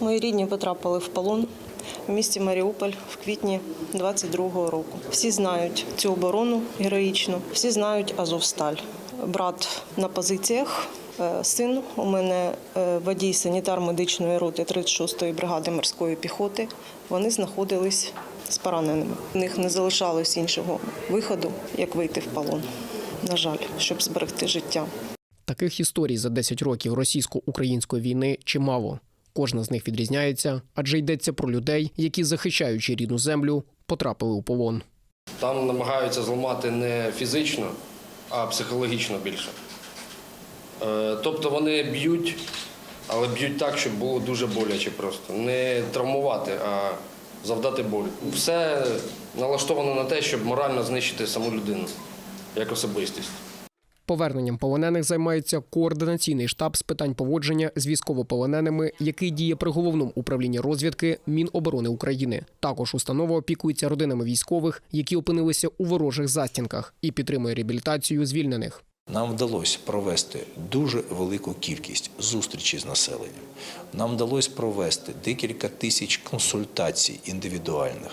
Мої рідні потрапили в полон в місті Маріуполь в квітні 22-го року. Всі знають цю оборону героїчну, всі знають Азовсталь. Брат на позиціях. е, Син у мене е, водій санітар медичної роти 36-ї бригади морської піхоти. Вони знаходились з пораненими. У них не залишалось іншого виходу, як вийти в полон. На жаль, щоб зберегти життя. Таких історій за 10 років російсько-української війни чимало. Кожна з них відрізняється, адже йдеться про людей, які, захищаючи рідну землю, потрапили у полон. Там намагаються зламати не фізично, а психологічно більше. Е, Тобто вони б'ють, але б'ють так, щоб було дуже боляче просто. Не травмувати, а завдати болю. Все налаштовано на те, щоб морально знищити саму людину як особистість. Поверненням полонених займається координаційний штаб з питань поводження з військовополоненими, який діє при головному управлінні розвідки Міноборони України. Також установа опікується родинами військових, які опинилися у ворожих застінках, і підтримує реабілітацію звільнених. Нам вдалося провести дуже велику кількість зустрічей з населенням. Нам вдалося провести декілька тисяч консультацій індивідуальних,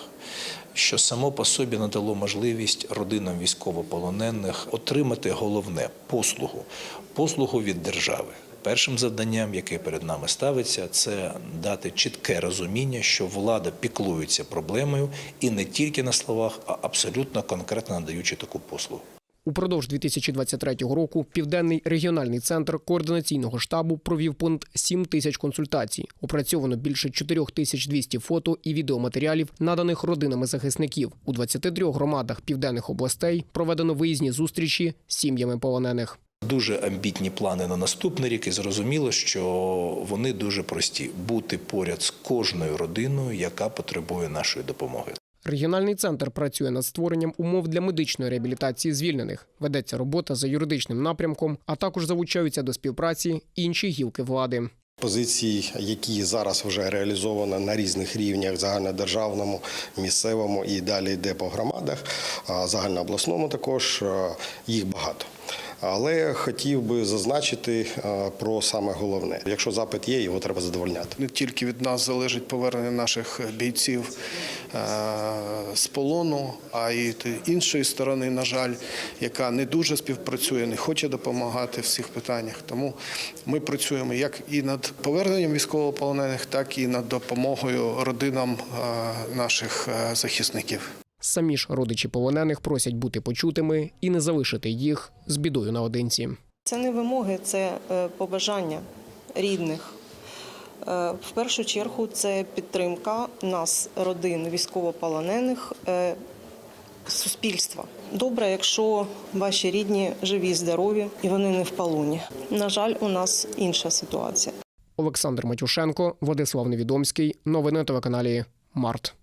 що само по собі надало можливість родинам військовополонених отримати головне послугу послугу від держави. Першим завданням, яке перед нами ставиться, це дати чітке розуміння, що влада піклується проблемою і не тільки на словах, а абсолютно конкретно надаючи таку послугу. Упродовж 2023 року Південний регіональний центр координаційного штабу провів понад 7 тисяч консультацій. Опрацьовано більше 4200 фото і відеоматеріалів, наданих родинами захисників. У 23 громадах південних областей проведено виїзні зустрічі з сім'ями полонених. Дуже амбітні плани на наступний рік, і зрозуміло, що вони дуже прості: бути поряд з кожною родиною, яка потребує нашої допомоги. Регіональний центр працює над створенням умов для медичної реабілітації звільнених. Ведеться робота за юридичним напрямком, а також залучаються до співпраці інші гілки влади. Позиції, які зараз вже реалізовані на різних рівнях загальнодержавному, місцевому і далі йде по громадах, загальнообласному також їх багато. Але хотів би зазначити е, про саме головне: якщо запит є, його треба задовольняти. Не тільки від нас залежить повернення наших бійців е, з полону, а й іншої сторони, на жаль, яка не дуже співпрацює, не хоче допомагати в цих питаннях. Тому ми працюємо як і над поверненням військовополонених, так і над допомогою родинам е, наших захисників. Самі ж родичі полонених просять бути почутими і не залишити їх з бідою наодинці. Це не вимоги, це е, побажання рідних. Е, В першу чергу це підтримка нас, родин військовополонених, е, суспільства. Добре, якщо ваші рідні живі, здорові і вони не в полоні. На жаль, у нас інша ситуація. Олександр Матюшенко, Владислав Невідомський. Новини на телеканалі Март.